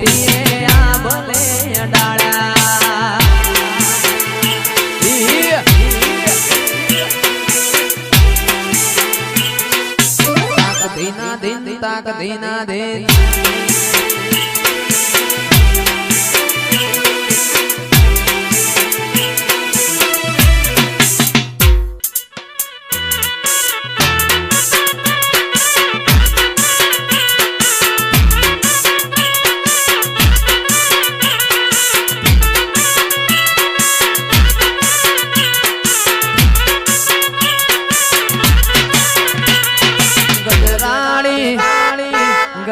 જોગણી તીએ આ ભલે ડાળ્યા ઈ,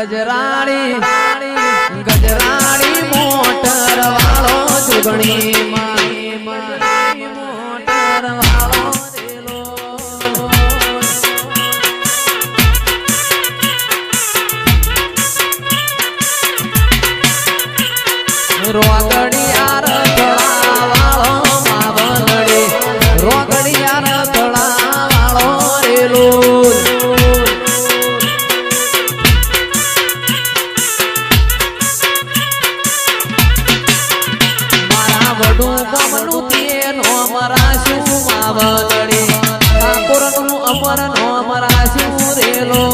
ગજરાણી. ગમનું તેનો અમારા શું માવલડી ઠાકોરનું અમરનો અમારા શું રેલો.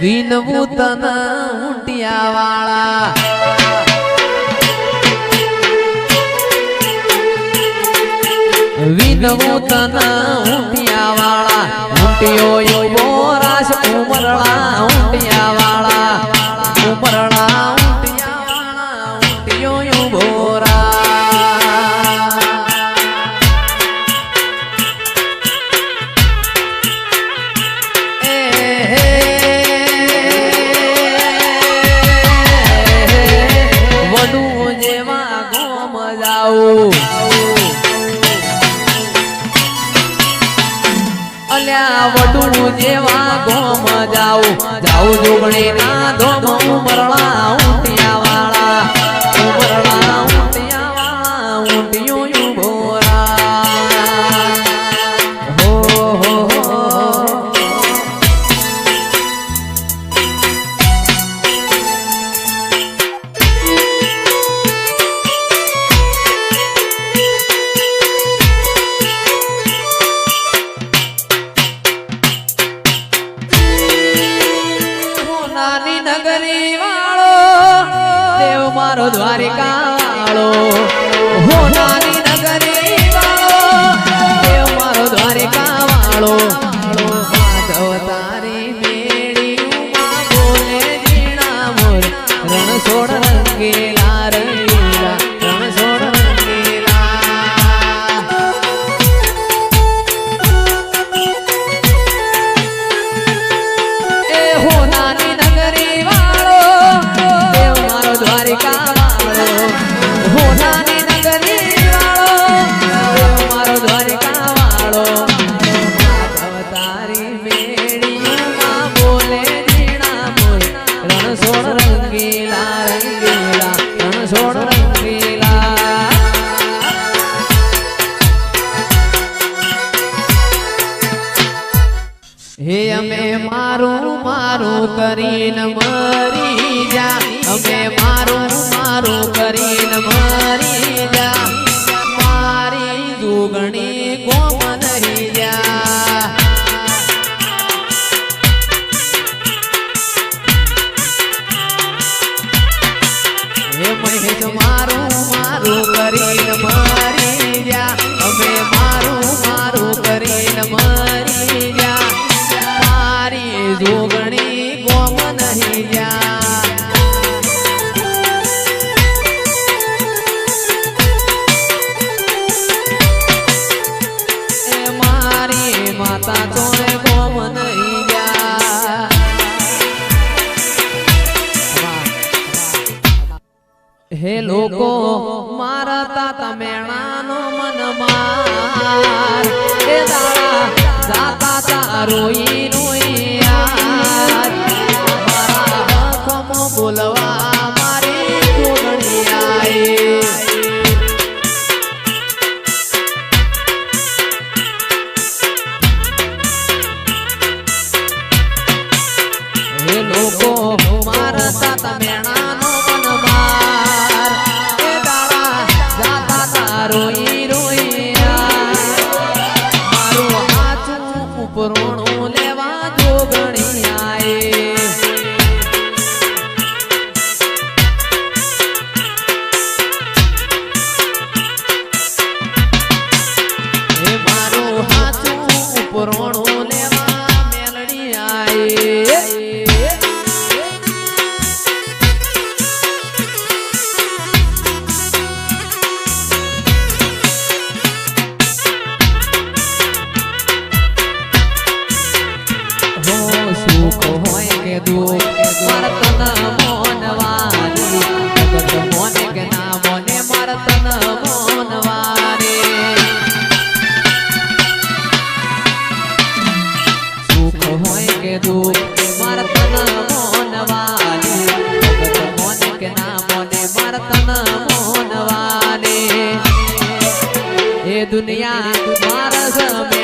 વિનવું તના ઉંટિયા વાળા. વિનવું તના ઊંટિયા વાળા ઊંટિયો રાસ ઉમરળા ઊંટિયા વાળા ઉમરળા જેવા ગોમ જાઉં અલ્યા વડું જેવા ગોમ જાઉં. જાઉં જોગણી ના ધોમ ઉમરળા નાની નગરી વાળો દેવ મારો દ્વારિકાળો હો નાની મારું મારું કરીને મરી જા. અમે મારું મારું કરીને મરી જા. મારી દુગણી ગોમ નહીં જા. હે મહેશ, મારું મારું કરીને મરી જા. અમે હે લોકો મારા તાતા મેણાનો મન માર. એ દાડા જાતા તારોઈ રતન મોનવાને એ દુનિયા મારા સમે